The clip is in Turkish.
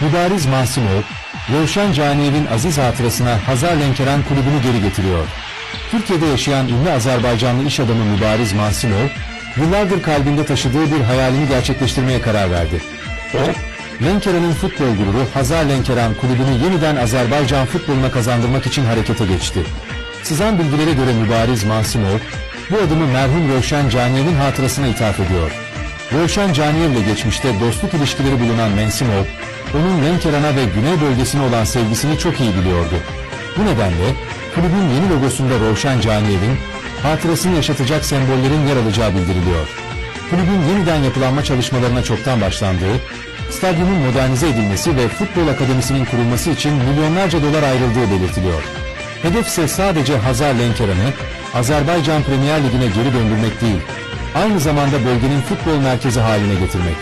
Mübariz Masimov, Rövşen Caniyev'in aziz hatırasına Hazar Lenkeran kulübünü geri getiriyor. Türkiye'de yaşayan ünlü Azerbaycanlı iş adamı Mübariz Masimov, yıllardır kalbinde taşıdığı bir hayalini gerçekleştirmeye karar verdi. O, Lenkeran'ın futbol gururu Hazar Lenkeran kulübünü yeniden Azerbaycan futboluna kazandırmak için harekete geçti. Sızan bilgilere göre Mübariz Masimov, bu adımı merhum Rövşen Caniyev'in hatırasına ithaf ediyor. Rövşen Caniyev'le geçmişte dostluk ilişkileri bulunan Mensimov, onun Lenkeran'a ve Güney bölgesine olan sevgisini çok iyi biliyordu. Bu nedenle kulübün yeni logosunda Rövşen Caniyev'in hatırasını yaşatacak sembollerin yer alacağı bildiriliyor. Kulübün yeniden yapılanma çalışmalarına çoktan başlandığı, stadyumun modernize edilmesi ve futbol akademisinin kurulması için milyonlarca dolar ayrıldığı belirtiliyor. Hedef ise sadece Hazar Lenkeran'ı Azerbaycan Premier Ligi'ne geri döndürmek değil, aynı zamanda bölgenin futbol merkezi haline getirmek.